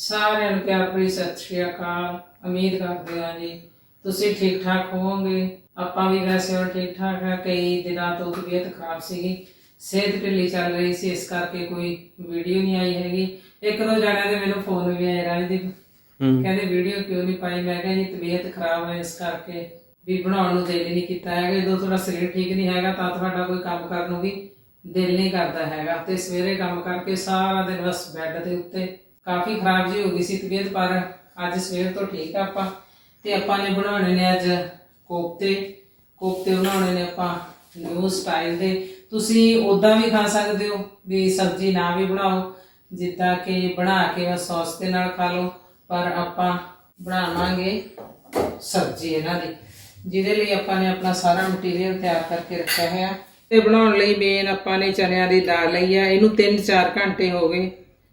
ਸਾਰਿਆਂ ਨੂੰ ਪਿਆਰ ਭਰੀ ਸਤਿ ਸ਼੍ਰੀ ਅਕਾਲ। ਉਮੀਦ ਕਰਦੇ ਹਾਂ ਜੀ ਤੁਸੀਂ ਠੀਕ ਠਾਕ ਹੋਵੋਗੇ। ਆਪਾਂ ਵੀ ਵੈਸੇ ਹੁਣ ਠੀਕ ਠਾਕ ਆ। ਕਈ ਦਿਨਾਂ ਤੋਂ ਤਬੀਅਤ ਖਰਾਬ ਸੀਗੀ। ਸਿਹਤ ਢਿੱਲੀ ਚੱਲ ਰਹੀ ਸੀ ਇਸ ਕਰਕੇ ਕੋਈ ਵੀਡੀਓ ਨਹੀਂ ਆਈ ਹੈਗੀ। ਇੱਕ ਦੋ ਜਣਿਆਂ ਦੇ ਮੈਨੂੰ ਫੋਨ ਵੀ ਆਏ ਰਾਜਦੀਪ ਹੂੰ। ਕਹਿੰਦੇ ਵੀਡੀਓ ਕਿਉਂ ਨਹੀਂ ਪਾਈ? ਮੈਂ ਕਿਹਾ ਜੀ ਤਬੀਅਤ ਖਰਾਬ ਹੈ ਇਸ ਕਰਕੇ ਵੀ ਬਣਾਉਣ ਨੂੰ ਦਿਲ ਹੀ ਨਹੀਂ ਕੀਤਾ ਹੈਗਾ। ਜਦੋਂ ਤੁਹਾਡਾ ਸਰੀਰ ਠੀਕ ਨਹੀਂ ਹੈਗਾ ਤਾਂ ਤੁਹਾਡਾ ਕੋਈ ਕੰਮ ਕਰਨ ਨੂੰ ਵੀ ਦਿਲ ਨਹੀਂ ਕਰਦਾ ਹੈਗਾ। ਤੇ ਸਵੇਰੇ ਕੰਮ ਕਰਕੇ ਸਾਰਾ ਦਿਨ ਬਸ ਬੈੱਡ ਦੇ ਉੱਤੇ ਕਾਫੀ ਖਰਾਬ ਜੀ ਹੋ ਗਈ ਸੀ ਤਬੀਅਤ, ਪਰ ਅੱਜ ਸਵੇਰ ਤੋਂ ਠੀਕ ਆ ਆਪਾਂ ਤੇ ਆਪਾਂ ਨੇ ਬਣਾਉਣੇ ਨੇ ਅੱਜ ਕੋਫਤੇ। ਕੋਫਤੇ ਬਣਾਉਣੇ ਨੇ ਆਪਾਂ ਨਿਊ ਸਟਾਈਲ ਦੇ। ਤੁਸੀਂ ਉਦਾਂ ਵੀ ਖਾ ਸਕਦੇ ਹੋ ਵੀ ਸਬਜ਼ੀ ਨਾ ਵੀ ਬਣਾਓ, ਜਿੱਦਾਂ ਕਿ ਬਣਾ ਕੇ ਬਸ ਸੌਸ ਦੇ ਨਾਲ ਖਾ ਲਓ, ਪਰ ਆਪਾਂ ਬਣਾਵਾਂਗੇ ਸਬਜ਼ੀ ਇਹਨਾਂ ਦੀ, ਜਿਹਦੇ ਲਈ ਆਪਾਂ ਨੇ ਆਪਣਾ ਸਾਰਾ ਮਟੀਰੀਅਲ ਤਿਆਰ ਕਰਕੇ ਰੱਖਿਆ ਹੋਇਆ। ਤੇ ਬਣਾਉਣ ਲਈ ਮੇਨ ਆਪਾਂ ਨੇ ਚਨਿਆਂ ਦੀ ਦਾਲ ਲਈ ਆ, ਇਹਨੂੰ 3-4 ਘੰਟੇ ਹੋ ਗਏ।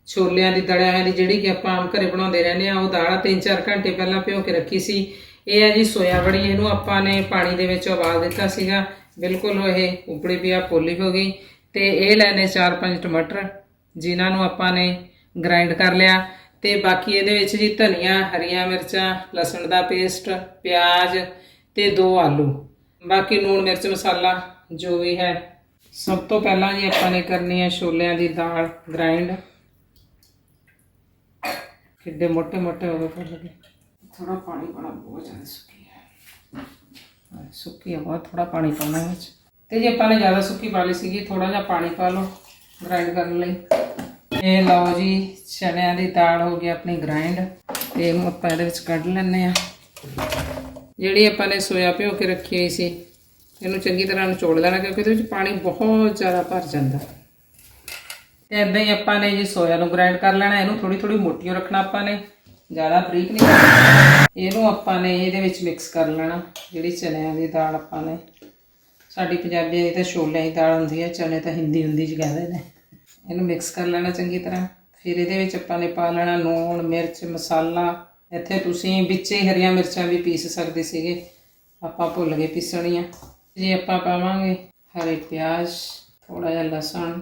ਛੋਲਿਆਂ ਦੀ ਦੜਿਆ ਹੋਇਆ ਦੀ ਜਿਹੜੀ ਕਿ ਆਪਾਂ ਆਮ ਘਰੇ ਬਣਾਉਂਦੇ ਰਹਿੰਦੇ ਆ ਉਹ ਦਾਲ 3-4 ਘੰਟੇ ਪਹਿਲਾਂ ਭਿਓ ਕੇ ਰੱਖੀ ਸੀ। ਇਹ ਹੈ ਜੀ ਸੋਇਆ ਬੜੀ ਇਹਨੂੰ ਆਪਾਂ ਨੇ ਪਾਣੀ ਦੇ ਵਿੱਚ ਉਬਾਲ ਦਿੱਤਾ ਸੀਗਾ। ਬਿਲਕੁਲ ਇਹ ਉਬੜੀ ਪਿਆ ਪੋਲੀ ਹੋ ਗਈ। ਤੇ ਇਹ ਲੈਣੇ 4-5 ਟਮਾਟਰ, ਜਿਨ੍ਹਾਂ ਨੂੰ ਆਪਾਂ ਨੇ ਗ੍ਰਾਈਂਡ ਕਰ ਲਿਆ। ਤੇ ਬਾਕੀ ਇਹਦੇ ਵਿੱਚ ਜੀ ਧਨੀਆ, ਹਰੀਆਂ ਮਿਰਚਾਂ, ਲਸਣ ਦਾ ਪੇਸਟ, ਪਿਆਜ਼ ਤੇ ਦੋ ਆਲੂ। ਬਾਕੀ ਨੂਣ ਮਿਰਚ ਮਸਾਲਾ ਜੋ ਵੀ ਹੈ, ਸਭ ਤੋਂ ਪਹਿਲਾਂ ਜੀ ਆਪਾਂ ਨੇ ਕਰਨੀ ਹੈ ਛੋਲਿਆਂ ਦੀ ਦਾਲ ਗ੍ਰਾਈਂਡ ਕਿੱਡੇ ਮੋٹے ਮੋٹੇ ਹੋ ਗਏ ਫੁੱਲ ਕੇ ਥੋੜਾ ਪਾਣੀ ਪਾਣਾ ਬਹੁਤ ਜ਼ਿਆਦਾ ਸੁੱਕੀ ਹੈ। ਸੁੱਕੀ ਹੈ ਬਹੁਤ ਥੋੜਾ ਪਾਣੀ ਪਾਉਣਾ ਹੈ ਵਿੱਚ। ਤੇ ਜੇ ਆਪਾਂ ਨੇ ਜ਼ਿਆਦਾ ਸੁੱਕੀ ਪਾ ਲਈ ਸੀਗੀ ਥੋੜਾ ਜਿਹਾ ਪਾਣੀ ਪਾ ਲਓ ਗ੍ਰਾਈਂਡ ਕਰਨ ਲਈ। ਇਹ ਲਓ ਜੀ ਚਨਿਆਂ ਦੀ ਦਾਲ ਹੋ ਗਈ ਆਪਣੀ ਗ੍ਰਾਈਂਡ ਤੇ ਇਹਨੂੰ ਆਪਾਂ ਇਹਦੇ ਵਿੱਚ ਕੱਢ ਲੈਣੇ ਆ ਜਿਹੜੀ ਆਪਾਂ ਨੇ ਸੋਇਆ ਭਿਓ ਕੇ ਰੱਖੀ ਹੋਈ ਸੀ ਇਹਨੂੰ ਚੰਗੀ ਤਰ੍ਹਾਂ ਨਿਚੋੜ ਲੈਣਾ ਕਿਉਂਕਿ ਇਹਦੇ ਵਿੱਚ ਪਾਣੀ ਬਹੁਤ ਜ਼ਿਆਦਾ ਭਰ ਜਾਂਦਾ। ਤੇ ਇਦਾਂ ਹੀ ਆਪਾਂ ਨੇ ਜੀ ਸੋਇਆ ਨੂੰ ਗ੍ਰਾਈਂਡ ਕਰ ਲੈਣਾ, ਇਹਨੂੰ ਥੋੜੀ ਥੋੜੀ ਮੋਟੀ ਰੱਖਣਾ ਆਪਾਂ ਨੇ, ਜ਼ਿਆਦਾ ਬਰੀਕ ਨਹੀਂ ਕਰਨਾ ਇਹਨੂੰ ਆਪਾਂ ਨੇ ਇਹਦੇ ਵਿੱਚ ਮਿਕਸ ਕਰ ਲੈਣਾ, ਜਿਹੜੀ ਚਨਿਆਂ ਦੀ ਦਾਲ ਆਪਾਂ ਨੇ। ਸਾਡੀ ਪੰਜਾਬੀਆਂ ਦੀ ਤਾਂ ਛੋਲਿਆਂ ਦੀ ਦਾਲ ਹੁੰਦੀ ਹੈ ਚਨੇ ਤਾਂ ਹਿੰਦੀ ਹੁੰਦੀ ਚ ਕਹਿੰਦੇ ਨੇ। ਇਹਨੂੰ ਮਿਕਸ ਕਰ ਲੈਣਾ ਚੰਗੀ ਤਰ੍ਹਾਂ। ਫਿਰ ਇਹਦੇ ਵਿੱਚ ਆਪਾਂ ਨੇ ਪਾ ਲੈਣਾ ਲੂਣ, ਮਿਰਚ, ਮਸਾਲਾ। ਇੱਥੇ ਤੁਸੀਂ ਵਿੱਚ ਹੀ ਹਰੀਆਂ ਮਿਰਚਾਂ ਵੀ ਪੀਸ ਸਕਦੇ ਸੀਗੇ। ਆਪਾਂ ਭੁੱਲ ਗਏ ਪੀਸਣੀਆਂ। ਜੇ ਆਪਾਂ ਪਾਵਾਂਗੇ ਹਰੇ ਪਿਆਜ਼ ਥੋੜਾ ਜਿਹਾ ਲਸਣ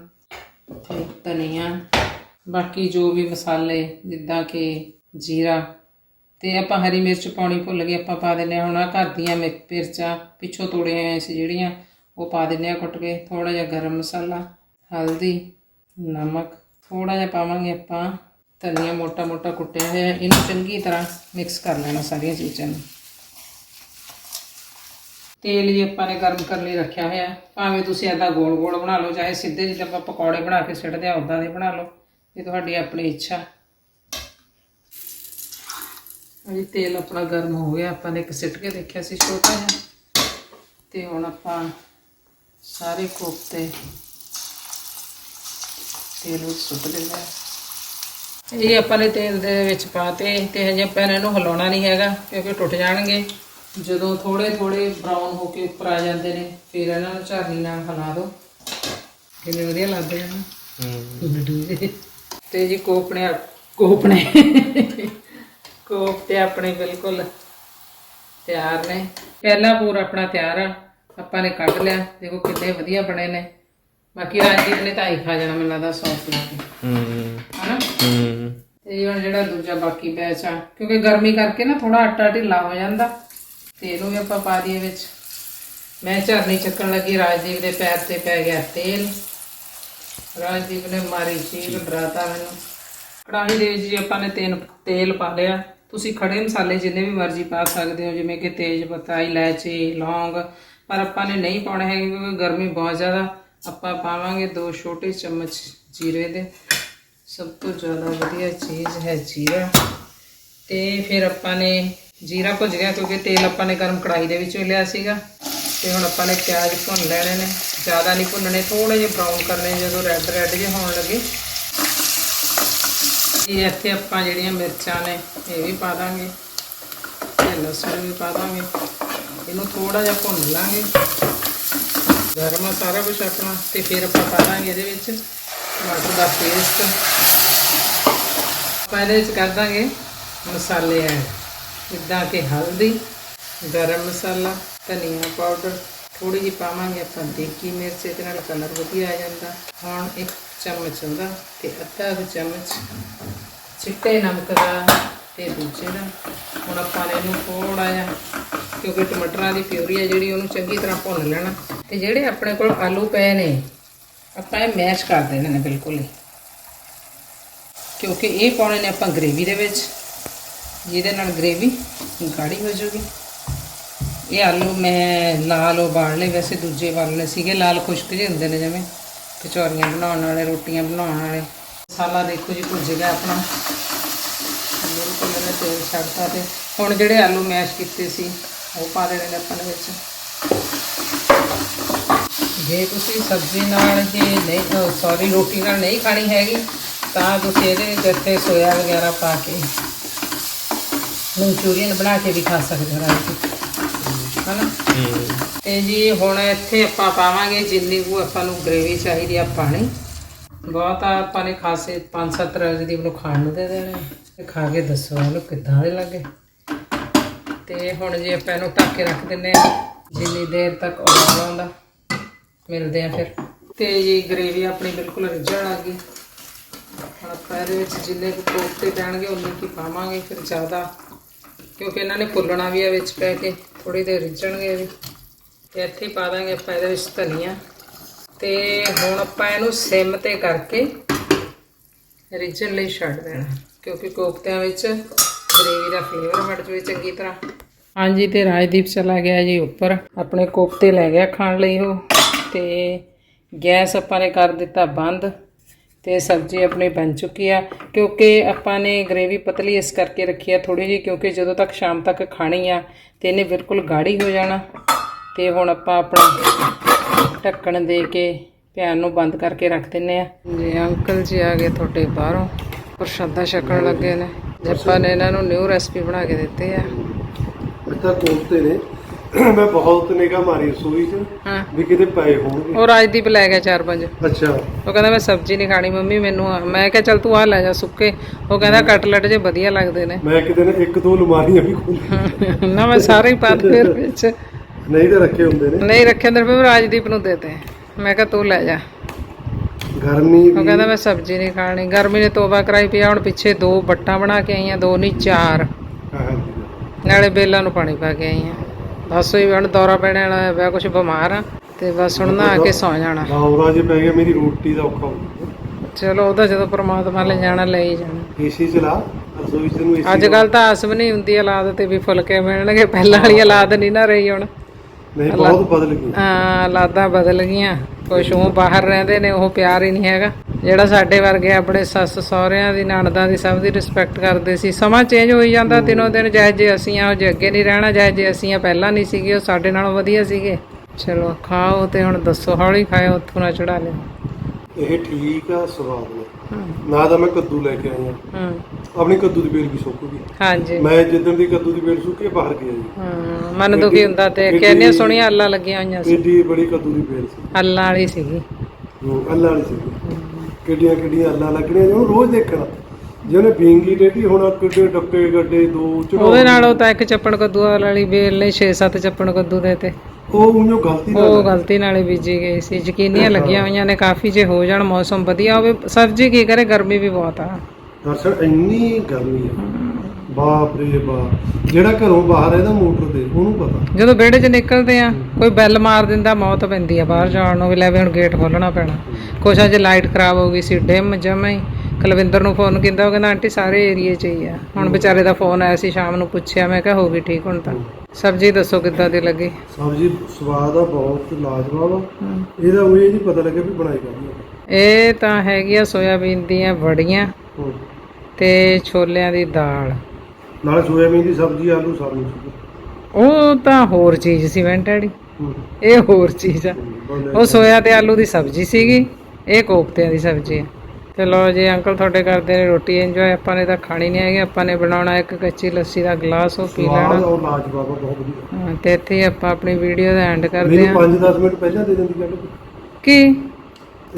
ਤੇ ਧਨੀਆ, ਬਾਕੀ ਜੋ ਵੀ ਮਸਾਲੇ, ਜਿੱਦਾਂ ਕਿ ਜੀਰਾ, ਤੇ ਆਪਾਂ ਹਰੀ ਮਿਰਚ ਪਾਉਣੀ ਭੁੱਲ ਗਏ, ਆਪਾਂ ਪਾ ਦਿੰਨੇ ਹਾਂ ਹੁਣ ਆਹ ਘਰ ਦੀਆਂ ਮਿ- ਮਿਰਚਾਂ, ਪਿੱਛੋਂ ਤੋੜੀਆਂ ਹੋਈਆਂ ਸੀ ਜਿਹੜੀਆਂ, ਉਹ ਪਾ ਦਿੰਨੇ ਆ ਕੁੱਟ ਕੇ ਥੋੜਾ ਜਿਹਾ ਗਰਮ ਮਸਾਲਾ, ਹਲਦੀ, ਨਮਕ ਥੋੜਾ ਜਿਹਾ ਪਾਵਾਂਗੇ ਆਪਾਂ, ਧਨੀਆ ਮੋਟਾ ਮੋਟਾ ਕੁੱਟਿਆ ਹੋਇਆ, ਇਹਨੂੰ ਚੰਗੀ ਤਰ੍ਹਾਂ ਮਿਕਸ ਕਰ ਲੈਣਾ ਸਾਰੀਆਂ ਚੀਜ਼ਾਂ ਨੂੰ। ਤੇਲ ਜੀ ਆਪਾਂ ਨੇ ਗਰਮ ਕਰਨ ਲਈ ਰੱਖਿਆ ਹੋਇਆ। ਭਾਵੇਂ ਤੁਸੀਂ ਐਦਾਂ ਗੋਲ ਗੋਲ ਬਣਾ ਲਓ, ਚਾਹੇ ਸਿੱਧੇ ਜਿੱਦਾਂ ਆਪਾਂ ਪਕੌੜੇ ਬਣਾ ਕੇ ਸਿੱਟਦੇ ਆ ਉਦਾਂ ਦੇ ਬਣਾ ਲਓ। ਇਹ ਤੁਹਾਡੀ ਆਪਣੀ ਇੱਛਾ। ਅਜੀ ਤੇਲ ਆਪਣਾ ਗਰਮ ਹੋ ਗਿਆ। ਆਪਾਂ ਨੇ ਇੱਕ ਸਿੱਟ ਕੇ ਦੇਖਿਆ ਸੀ, ਛੋਟਾ ਜਿਹਾ। ਤੇ ਹੁਣ ਆਪਾਂ ਸਾਰੇ ਕੋਫਤੇ ਤੇਲ ਵਿੱਚ ਸੁੱਟ ਦਿੰਦੇ ਆ। ਇਹ ਆਪਾਂ ਨੇ ਤੇਲ ਦੇ ਵਿੱਚ ਪਾਤੇ ਤੇ ਹਜੇ ਆਪਾਂ ਇਹਨਾਂ ਨੂੰ ਹਿਲਾਉਣਾ ਨਹੀਂ ਹੈਗਾ, ਕਿਉਂਕਿ ਟੁੱਟ ਜਾਣਗੇ। ਜਦੋਂ ਥੋੜੇ ਥੋੜੇ ਬਰਾਊਨ ਹੋ ਕੇ ਉੱਪਰ ਆ ਜਾਂਦੇ ਨੇ ਫਿਰ ਇਹਨਾਂ ਨੂੰ ਝਰਨੀ ਨਾਲ ਹਿਲਾ ਦਿਓ ਕਿੰਨੇ ਵਧੀਆ ਲੱਗਦੇ ਆ ਨਾ। ਤੇ ਜੀ ਕੋਪਣੇ ਕੋਪਣੇ। ਕੋਫਤੇ ਆਪਣੇ ਬਿਲਕੁਲ ਤਿਆਰ ਨੇ। ਪਹਿਲਾ ਪੂਰ ਆਪਣਾ ਤਿਆਰ ਆ ਆਪਾਂ ਨੇ ਕੱਢ ਲਿਆ। ਦੇਖੋ ਕਿੰਨੇ ਵਧੀਆ ਬਣੇ ਨੇ। ਬਾਕੀ ਰਾਜੀਵ ਨੇ ਤਾਂ ਹੀ ਖਾ ਜਾਣਾ ਮੈਨੂੰ ਲੱਗਦਾ ਸੌਸ ਲਾ ਕੇ। ਹੂੰ ਹਨਾ? ਹੂੰ। ਤੇ ਹੁਣ ਜਿਹੜਾ ਦੂਜਾ ਬਾਕੀ ਬੈਚ ਆ ਕਿਉਂਕਿ ਗਰਮੀ ਕਰਕੇ ਨਾ ਥੋੜਾ ਆਟਾ ਢਿੱਲਾ ਹੋ ਜਾਂਦਾ। ਤੇ ਇਹਨੂੰ ਵੀ ਆਪਾਂ ਪਾ ਦਈਏ ਵਿੱਚ। ਮੈਂ ਝਰਨੀ ਚੱਕਣ ਲੱਗੀ ਰਾਜਦੀਪ ਦੇ ਪੈਰ ਤੇ ਪੈ ਗਿਆ ਤੇਲ। ਰਾਜਦੀਪ ਨੇ ਮਾਰੀ ਚੀਜ਼ ਡਰਾਤਾ ਮੈਨੂੰ। ਕੜਾਹੀ ਦੇ ਵਿੱਚ ਜੀ ਆਪਾਂ ਨੇ ਤੇਲ ਤੇਲ ਪਾ ਲਿਆ। ਤੁਸੀਂ ਖੜੇ ਮਸਾਲੇ ਜਿੰਨੇ ਵੀ ਮਰਜ਼ੀ ਪਾ ਸਕਦੇ ਹੋ ਜਿਵੇਂ ਕਿ ਤੇਜ ਪੱਤਾ ਇਲਾਇਚੀ ਲੌਂਗ। ਪਰ ਆਪਾਂ ਨੇ ਨਹੀਂ ਪਾਉਣੇ ਹੈਗੇ ਕਿਉਂਕਿ ਗਰਮੀ ਬਹੁਤ ਜ਼ਿਆਦਾ। ਆਪਾਂ ਪਾਵਾਂਗੇ ਦੋ ਛੋਟੇ ਚਮਚ ਜੀਰੇ ਦੇ। ਸਭ ਤੋਂ ਜ਼ਿਆਦਾ ਵਧੀਆ ਚੀਜ਼ ਹੈ ਜੀਰਾ। ਤੇ ਫਿਰ ਆਪਾਂ ਨੇ ਜੀਰਾ ਭੁੱਜ ਗਿਆ ਕਿਉਂਕਿ ਤੇਲ ਆਪਾਂ ਨੇ ਗਰਮ ਕੜਾਈ ਦੇ ਵਿੱਚੋਂ ਲਿਆ ਸੀਗਾ। ਤੇ ਹੁਣ ਆਪਾਂ ਨੇ ਪਿਆਜ਼ ਭੁੰਨ ਲੈਣੇ ਨੇ। ਜ਼ਿਆਦਾ ਨਹੀਂ ਭੁੰਨਣੇ ਥੋੜੇ ਜਿਹੇ ਬਰਾਊਨ ਕਰਨੇ ਜਦੋਂ ਰੈੱਡ ਰੈੱਡ ਜਿਹੇ ਹੋਣ ਲੱਗੇ। ਇਹ ਇੱਥੇ ਆਪਾਂ ਜਿਹੜੀਆਂ ਮਿਰਚਾਂ ਨੇ, ਇਹ ਵੀ ਪਾ ਦਾਂਗੇ। ਤੇ ਲਸਣ ਵੀ ਪਾ ਦਾਂਗੇ। ਇਹਨੂੰ ਥੋੜਾ ਜਿਹਾ ਭੁੰਨ ਲਾਂਗੇ। ਗਰਮ ਆ ਸਾਰਾ ਕੁਝ ਆਪਣਾ, ਤੇ ਫਿਰ ਆਪਾਂ ਪਾ ਦਾਂਗੇ ਇਹਦੇ ਵਿੱਚ ਟਮਾਟਰ ਦਾ ਪੇਸਟ ਆਪਾਂ ਇਹਦੇ ਵਿੱਚ ਕਰ ਦਾਂਗੇ ਮਸਾਲੇ ਐਡ। ਜਿੱਦਾਂ ਕਿ ਹਲਦੀ, ਗਰਮ ਮਸਾਲਾ, ਧਨੀਆ ਪਾਊਡਰ ਥੋੜੀ ਜਿਹੀ ਪਾਵਾਂਗੇ ਆਪਾਂ ਦੇਗੀ ਮਿਰਚ, ਇਹਦੇ ਨਾਲ ਕਲਰ ਵਧੀਆ ਆ ਜਾਂਦਾ। ਹੁਣ ਇੱਕ ਚਮਚ ਉਹਦਾ ਤੇ ਅੱਧਾ ਕੁ ਚਮਚ ਚਿੱਟੇ ਨਮਕ ਦਾ ਤੇ ਦੂਜੇ ਦਾ। ਹੁਣ ਆਪਾਂ ਨੇ ਇਹਨੂੰ ਥੋੜਾ ਜਿਹਾ, ਕਿਉਂਕਿ ਟਮਾਟਰਾਂ ਦੀ ਪਿਊਰੀ ਹੈ ਜਿਹੜੀ, ਉਹਨੂੰ ਚੰਗੀ ਤਰ੍ਹਾਂ ਭੁੰਨ ਲੈਣਾ। ਤੇ ਜਿਹੜੇ ਆਪਣੇ ਕੋਲ ਆਲੂ ਪਏ ਨੇ, ਆਪਾਂ ਇਹ ਮੈਸ਼ ਕਰ ਦੇਣੇ ਨੇ ਬਿਲਕੁਲ ਹੀ। ਕਿਉਂਕਿ ਇਹ ਪਾਉਣੇ ਨੇ ਆਪਾਂ ਗ੍ਰੇਵੀ ਦੇ ਵਿੱਚ। ਜਿਹਦੇ ਨਾਲ ਗ੍ਰੇਵੀ ਗਾੜੀ ਹੋ ਜਾਊਗੀ। ਇਹ ਆਲੂ ਮੈਂ ਲਾਲ ਉਬਾਲ ਲਏ ਵੈਸੇ ਦੂਜੇ ਵਾਲਣੇ ਸੀਗੇ, ਲਾਲ ਖੁਸ਼ਕ ਜਿਹੇ ਹੁੰਦੇ ਨੇ ਜਿਵੇਂ, ਕਚੌਰੀਆਂ ਬਣਾਉਣ ਵਾਲੇ, ਰੋਟੀਆਂ ਬਣਾਉਣ ਵਾਲੇ। ਮਸਾਲਾ ਦੇਖੋ ਜੀ ਭੁੱਜ ਗਿਆ ਆਪਣਾ। ਬਿਲਕੁਲ ਇਹਨੇ ਤੇਲ ਛੱਡਤਾ ਤੇ ਹੁਣ ਜਿਹੜੇ ਆਲੂ ਮੈਸ਼ ਕੀਤੇ ਸੀ, ਉਹ ਪਾ ਦੇਣੇ ਨੇ ਆਪਾਂ ਦੇ ਵਿੱਚ। ਜੇ ਤੁਸੀਂ ਸਬਜ਼ੀ ਨਾਲ ਜੇ ਨਹੀਂ ਸੌਰੀ ਰੋਟੀ ਨਾਲ ਨਹੀਂ ਖਾਣੀ ਹੈਗੀ, ਤਾਂ ਤੁਸੀਂ ਇਹਦੇ ਵਿੱਚ ਇੱਥੇ ਸੋਇਆ ਵਗੈਰਾ ਪਾ ਕੇ ਮਨਚੂਰੀਅਨ ਬਣਾ ਕੇ ਵੀ ਖਾ ਸਕਦੇ ਹੋ ਰਾਈਸ ਹਨਾ? ਤੇ ਜੀ ਹੁਣ ਇੱਥੇ ਆਪਾਂ ਪਾਵਾਂਗੇ ਜਿੰਨੀ ਕੁ ਆਪਾਂ ਨੂੰ ਗ੍ਰੇਵੀ ਚਾਹੀਦੀ ਆ ਪਾਣੀ। ਬਹੁਤ ਆਪਾਂ ਨੇ ਖਾਸੇ 5-7 ਰੋਜ਼ ਦੀ ਉਹਨੂੰ ਖਾਣ ਨੂੰ ਦੇ ਦੇਣੇ ਤੇ ਖਾ ਕੇ ਦੱਸੋ ਇਹਨੂੰ ਕਿੱਦਾਂ ਦੇ ਲੱਗੇ। ਤੇ ਹੁਣ ਜੇ ਆਪਾਂ ਇਹਨੂੰ ਢੱਕ ਕੇ ਰੱਖ ਦਿੰਨੇ ਆ, ਜਿੰਨੀ ਦੇਰ ਤੱਕ ਉਬਾਲ ਆਉਂਦਾ ਮਿਲਦੇ ਆ ਫਿਰ। ਤੇ ਜੀ ਗ੍ਰੇਵੀ ਆਪਣੀ ਬਿਲਕੁਲ ਰਿੱਝਣ ਲੱਗ ਗਈ। ਆਪਾਂ ਇਹਦੇ ਵਿੱਚ ਜਿੰਨੇ ਕੁ ਕੋਫਤੇ ਪੈਣਗੇ, ਉਨੇ ਕੀ ਪਾਵਾਂਗੇ, ਫਿਰ ਜ਼ਿਆਦਾ ਕਿਉਂਕਿ ਇਹਨਾਂ ਨੇ ਫੁੱਲਣਾ ਵੀ ਆ ਵਿੱਚ ਪੈ ਕੇ ਥੋੜੀ ਦੇਰ ਰਿੱਝਣਗੇ ਵੀ। ਤੇ ਇੱਥੇ ਪਾ ਦਾਂਗੇ ਆਪਾਂ ਇਹਦੇ ਵਿੱਚ ਧਨੀਆ। ਤੇ ਹੁਣ ਆਪਾਂ ਇਹਨੂੰ ਸਿਮ ਤੇ ਕਰਕੇ ਰਿੱਝਣ ਲਈ ਛੱਡ ਦੇਣਾ, ਕਿਉਂਕਿ ਕੋਫਤਿਆਂ ਵਿੱਚ ਗ੍ਰੇਵੀ ਦਾ ਫਲੇਵਰ ਵੜ ਜਵੇ ਚੰਗੀ ਤਰ੍ਹਾਂ। ਹਾਂਜੀ, ਤੇ ਰਾਜਦੀਪ ਚਲਾ ਗਿਆ ਜੀ ਉੱਪਰ। ਆਪਣੇ ਕੋਫਤੇ ਲੈ ਗਿਆ ਖਾਣ ਲਈ ਉਹ। ਤੇ ਗੈਸ ਆਪਾਂ ਨੇ ਕਰ ਦਿੱਤਾ ਬੰਦ। ਤੇ ਸਬਜ਼ੀ ਆਪਣੀ ਬਣ ਚੁੱਕੀ ਆ, ਕਿਉਂਕਿ ਆਪਾਂ ਨੇ ਗ੍ਰੇਵੀ ਪਤਲੀ ਇਸ ਕਰਕੇ ਰੱਖੀ ਆ ਥੋੜੀ ਜਿਹੀ, ਕਿਉਂਕਿ ਜਦੋਂ ਤੱਕ ਸ਼ਾਮ ਤੱਕ ਖਾਣੀ ਆ ਤੇ ਇਹਨੇ ਬਿਲਕੁਲ ਗਾੜੀ ਹੋ ਜਾਣਾ। ਤੇ ਹੁਣ ਆਪਾਂ ਆਪਣਾ ਢੱਕਣ ਦੇ ਕੇ ਪਿਆਨ ਨੂੰ ਬੰਦ ਕਰਕੇ ਰੱਖ ਦਿੰਨੇ ਆ। ਜੀ ਅੰਕਲ ਜੀ ਆ ਗਏ ਤੁਹਾਡੇ ਬਾਹਰੋਂ, ਪ੍ਰਸ਼ਾਦਾ ਛਕਣ ਲੱਗੇ ਨੇ। ਤੇ ਆਪਾਂ ਨੇ ਇਹਨਾਂ ਨੂੰ ਨਿਊ ਰੈਸਪੀ ਬਣਾ ਕੇ ਦਿੱਤੀ ਆ। ਇੱਥੇ ਕੋਫਤੇ ਨੇ। ਮੈਂ ਬਹੁਤ ਨਿਗਾਹ ਮਾਰੀ ਰਸੋਈ 'ਚ ਹਾਂ। ਵੀ ਕਿਤੇ ਪਏ ਹੋਣਗੇ। ਉਹ ਰਾਜਦੀਪ ਲੈ ਗਿਆ ਚਾਰ ਪੰਜ। ਅੱਛਾ। ਉਹ ਕਹਿੰਦਾ ਮੈਂ ਸਬਜ਼ੀ ਨਹੀਂ ਖਾਣੀ ਮੰਮੀ ਮੈਨੂੰ ਮੈਂ ਕਿਹਾ ਚੱਲ ਤੂੰ ਆ ਲੈ ਜਾ ਸੁੱਕੇ। ਉਹ ਕਹਿੰਦਾ ਕਟਲਟ ਜੇ ਵਧੀਆ ਲੱਗਦੇ ਨੇ। ਮੈਂ ਕਿਤੇ ਨੇ ਇੱਕ ਦੋ ਅਲਮਾਰੀਆਂ ਵੀ ਖੋਲੀ ਨਾ ਮੈਂ ਸਾਰੇ ਹੀ ਪਾ ਦੇ ਵਿੱਚ। ਨਹੀਂ ਤਾਂ ਰੱਖੇ ਹੁੰਦੇ ਨੇ। ਨਹੀਂ ਰੱਖੇ ਅੰਦਰ ਫਿਰ ਰਾਜਦੀਪ ਨੂੰ ਦੇਤੇ। ਮੈਂ ਕਿਹਾ ਤੂੰ ਲੈ ਜਾ। ਗਰਮੀ ਉਹ ਵੀ ਕਹਿੰਦਾ ਮੈਂ ਸਬਜ਼ੀ ਨਹੀਂ ਖਾਣੀ। ਗਰਮੀ ਨੇ ਤੋਬਾ ਕਰਾਈ ਪਿਆ ਹੁਣ ਪਿੱਛੇ ਦੋ ਬੱਟਾਂ ਬਣਾ ਕੇ ਆਈਆਂ ਦੋ ਨਹੀਂ ਚਾਰ। ਹਾਂਜੀ। ਨਾਲੇ ਬੇਲਾਂ ਨੂੰ ਪਾਣੀ ਪਾ ਕੇ ਆਈਆਂ ਬਸ ਹੋਈ ਹੁਣ ਦੌਰਾ ਪੈਣ ਵਾਲਾ ਹੋਇਆ ਪਿਆ ਕੁਝ ਬਿਮਾਰ ਆ ਤੇ ਬਸ ਹੁਣ ਨਹਾ ਕੇ ਸੌ ਜਾਣਾ। ਦੌਰਾ ਜੇ ਪੈ ਗਿਆ ਮੇਰੀ ਰੋਟੀ ਦਾ ਔਖਾ ਹੋ ਚਲੋ ਉਹਦਾ ਜਦੋਂ ਪ੍ਰਮਾਤਮਾ ਲੈ ਜਾਣਾ ਲੈ ਹੀ ਜਾਣਾ। ਏਸੀ ਚਲਾ ਰਸੋਈ 'ਚ ਨੂੰ ਏਸੀ ਅੱਜ ਕੱਲ ਤਾਂ ਆਸ ਵੀ ਨਹੀਂ ਹੁੰਦੀ ਔਲਾਦ ਤੇ ਵੀ ਫੁਲਕੇ ਮਿਲਣਗੇ ਪਹਿਲਾਂ ਵਾਲੀ ਔਲਾਦ ਨਹੀਂ ਨਾ ਰਹੀ ਹੁਣ। ਨਹੀਂ ਬਹੁਤ ਬਦਲ ਗਈ। ਹਾਂ ਔਲਾਦਾਂ ਬਦਲ ਗਈਆਂ। ਕੁਛ ਉਹ ਬਾਹਰ ਰਹਿੰਦੇ ਨੇ ਉਹ ਪਿਆਰ ਹੀ ਨਹੀਂ ਹੈਗਾ। ਜਿਹੜਾ ਸਾਡੇ ਵਰਗੇ ਆਪਣੇ ਸੱਸ ਸਹੁਰਿਆਂ ਦੀ ਨਣਦਾਂ ਦੀ ਸਭ ਦੀ ਰਿਸਪੈਕਟ ਕਰਦੇ ਸੀ। ਸਮਾਂ ਚੇਂਜ ਹੋਈ ਜਾਂਦਾ ਦਿਨੋਂ ਦਿਨ ਜਿਹੇ ਜੇ ਅਸੀਂ ਆ ਜੇ ਅੱਗੇ ਨਹੀਂ ਰਹਿਣਾ ਜਿਹੇ ਜੇ ਅਸੀਂ ਆ ਪਹਿਲਾਂ ਨਹੀਂ ਸੀਗੇ ਉਹ ਸਾਡੇ ਨਾਲੋਂ ਵਧੀਆ ਸੀਗੇ। ਚਲੋ ਖਾਓ ਤੇ ਹੁਣ ਦੱਸੋ ਹੌਲੀ ਖਾਓ ਉੱਥੋਂ ਨਾ ਚੜਾ ਲਿਓ। ਇਹ ਠੀਕ ਆ ਸਵਾਦ ਨੇ ਨਾ ਤਾਂ ਮੈਂ ਕੱਦੂ ਲੈ ਕੇ ਆਇਆ। ਹੂੰ। ਆਪਣੀ ਕੱਦੂ ਦੀ ਬੇਲ ਵੀ ਸੁੱਕ ਗਈ। ਹਾਂਜੀ। ਮੈਂ ਜਿੱਦਣ ਦੀ ਕੱਦੂ ਦੀ ਬੇਲ ਸੁੱਕੀ ਬਾਹਰ ਗਿਆ ਜੀ। ਹਾਂ ਮਨ ਦੁਖੀ ਹੁੰਦਾ ਤੇ ਕਿੰਨੀਆਂ ਸੋਹਣੀਆਂ ਅੱਲਾਂ ਲੱਗੀਆਂ ਹੋਈਆਂ ਸੀ। ਏਡੀ ਬੜੀ ਕੱਦੂ ਦੀ ਬੇਲ ਸੀ। ਅੱਲਾਂ ਵਾਲੀ ਸੀਗੀ। ਉਹ ਅੱਲਾ ਵਾਲੀ ਸੀ ਕਿੱਡੀਆਂ ਕਿੱਡੀਆਂ ਅੱਲਾ ਲੱਗਣੀਆਂ ਉਹਨੂੰ ਰੋਜ਼ ਦੇਖਣਾ। ਜੇ ਉਹਨੇ ਬੀਂਗੀ ਡੇਢੀ ਹੋਣਾ ਕਿੱਡੇ ਡੱਕੇ ਗੱਡੇ ਦੋ ਚੜੋ ਉਹਦੇ ਨਾਲੋਂ ਤਾਂ ਇੱਕ ਚੱਪਣ ਕੱਦੂ ਵਾਲੀ ਬੇਲ ਨੇ 6-7 ਚੱਪਣ ਕੱਦੂ ਦੇ ਤੇ। ਉਹ ਉਹਨੂੰ ਗਲਤੀ ਨਾਲ ਉਹ ਗਲਤੀ ਨਾਲੇ ਬੀਜੀ ਗਈ ਸੀ ਯਕੀਨੀਆਂ ਲੱਗੀਆਂ ਹੋਈਆਂ ਨੇ ਕਾਫੀ ਜੇ ਹੋ ਜਾਣ ਮੌਸਮ ਵਧੀਆ ਹੋਵੇ। ਸਬਜ਼ੀ ਕੀ ਕਰੇ ਗਰਮੀ ਵੀ ਬਹੁਤ ਆ। ਦਰਸ਼ਨ ਇੰਨੀ ਗਰਮੀ ਆ। ਬਾਪ ਰੇ ਬਾਪ। ਜਿਹੜਾ ਘਰੋਂ ਬਾਹਰ ਇਹਦਾ ਮੋਟਰ ਤੇ ਉਹਨੂੰ ਪਤਾ। ਜਦੋਂ ਵਿਹੜੇ 'ਚ ਨਿਕਲਦੇ ਆ ਕੋਈ ਬੈਲ ਮਾਰ ਦਿੰਦਾ ਮੌਤ ਪੈਂਦੀ ਆ ਬਾਹਰ ਜਾਣ ਨੂੰ ਵੀ ਲੈ ਵੀ ਹੁਣ ਗੇਟ ਖੋਲਣਾ ਪੈਣਾ। ਕੁਛ ਅੱਜ ਲਾਈਟ ਖਰਾਬ ਹੋ ਗਈ ਸੀ ਡਿਮ ਜਮਾ ਹੀ। ਕੁਲਵਿੰਦਰ ਨੂੰ ਫੋਨ ਕੀਤਾ ਉਹ ਕਹਿੰਦਾ ਆਂਟੀ ਸਾਰੇ ਏਰੀਏ 'ਚ ਹੀ ਆ। ਹੁਣ ਵਿਚਾਰੇ ਦਾ ਫੋਨ ਆਇਆ ਸੀ ਸ਼ਾਮ ਨੂੰ ਪੁੱਛਿਆ ਮੈਂ ਕਿਹਾ ਹੋ ਗਈ ਠੀਕ ਹੁਣ ਤਾਂ? ਸਬਜ਼ੀ ਦੱਸੋ ਕਿੱਦਾਂ ਦੀ ਲੱਗੀ? ਸਬਜ਼ੀ ਸਵਾਦ ਆ ਬਹੁਤ ਲਾਜਵਾਬ ਆ। ਇਹਦਾ ਉਹ ਇਹ ਨਹੀਂ ਪਤਾ ਲੱਗਿਆ ਵੀ ਬਣਾਈ ਕਰਨੀ ਇਹ ਤਾਂ ਹੈਗੀ ਆ ਸੋਇਆਬੀਨ ਦੀਆਂ ਵੜੀਆਂ ਹੂੰ। ਤੇ ਛੋਲਿਆਂ ਦੀ ਦਾਲ। ਨਾਲ ਸੋਇਆਬੀਨ ਦੀ ਸਬਜ਼ੀ ਆਲੂ ਨੂੰ ਸੀ ਉਹ ਤਾਂ ਹੋਰ ਚੀਜ਼ ਸੀ ਵੈਂ ਡੈਡੀ। ਹੂੰ। ਇਹ ਹੋਰ ਚੀਜ਼ ਆ। ਉਹ ਸੋਇਆ ਤੇ ਆਲੂ ਦੀ ਸਬਜ਼ੀ ਸੀਗੀ ਇਹ ਕੋਫਤਿਆਂ ਦੀ ਸਬਜ਼ੀ ਆ। ਚਲੋ ਜੀ ਅੰਕਲ ਤੁਹਾਡੇ ਕਰਦੇ ਨੇ ਰੋਟੀ ਇੰਜੋਏ ਆਪਾਂ ਨੇ ਤਾਂ ਖਾਣੀ ਨਹੀਂ ਹੈਗੀ ਆਪਾਂ ਨੇ ਬਣਾਉਣਾ ਇੱਕ ਕੱਚੀ ਲੱਸੀ ਦਾ ਗਲਾਸ ਉਹ ਪੀ ਸਵਾਦ ਲੈਣਾ। ਔਰ ਲਾਜਵਾਬ ਆ ਬਹੁਤ ਵਧੀਆ। ਹਾਂ, ਤੇ ਇੱਥੇ ਹੀ ਆਪਾਂ ਆਪਣੀ ਵੀਡੀਓ ਦਾ ਐਂਡ ਕਰਦੇ ਮੈਨੂੰ ਹਾਂ। 5-10 ਮਿੰਟ ਪਹਿਲਾਂ ਦੇ ਦਿੰਦੀ ਗੱਲ। ਕੀ?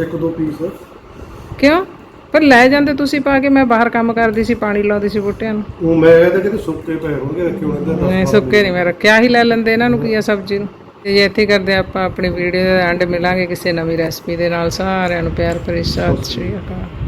ਇੱਕ ਦੋ ਪੀਸ ਕਿਉਂ? ਪਰ ਲੈ ਜਾਂਦੇ ਤੁਸੀਂ ਪਾ ਕੇ ਮੈਂ ਬਾਹਰ ਕੰਮ ਕਰਦੀ ਸੀ ਪਾਣੀ ਲਾਉਂਦੀ ਸੀ ਬੂਟਿਆਂ ਨੂੰ। ਉਹ ਮੈਂ ਕਹਿੰਦਾ ਕਿਤੇ ਸੁੱਕੇ ਪਏ ਹੋਣਗੇ ਰੱਖੇ ਹੋਣੇ ਤਾਂ ਨਹੀਂ ਸੁੱਕੇ ਨਹੀਂ ਮੈਂ ਰੱਖਿਆ ਹੀ ਲੈ ਲੈਂਦੇ ਇਹਨਾਂ ਨੂੰ ਕੀ ਆ ਸਬਜ਼ੀ ਨੂੰ। ਤੇ ਜੇ ਇੱਥੇ ਕਰਦੇ ਆਪਾਂ ਆਪਣੀ ਵੀਡੀਓ ਦਾ ਐਂਡ ਮਿਲਾਂਗੇ ਕਿਸੇ ਨਵੀਂ ਰੈਸਪੀ ਦੇ ਨਾਲ ਸਾਰਿਆਂ ਨੂੰ ਪਿਆਰ ਭਰੀ ਸਤਿ ਸ਼੍ਰੀ ਅਕਾਲ।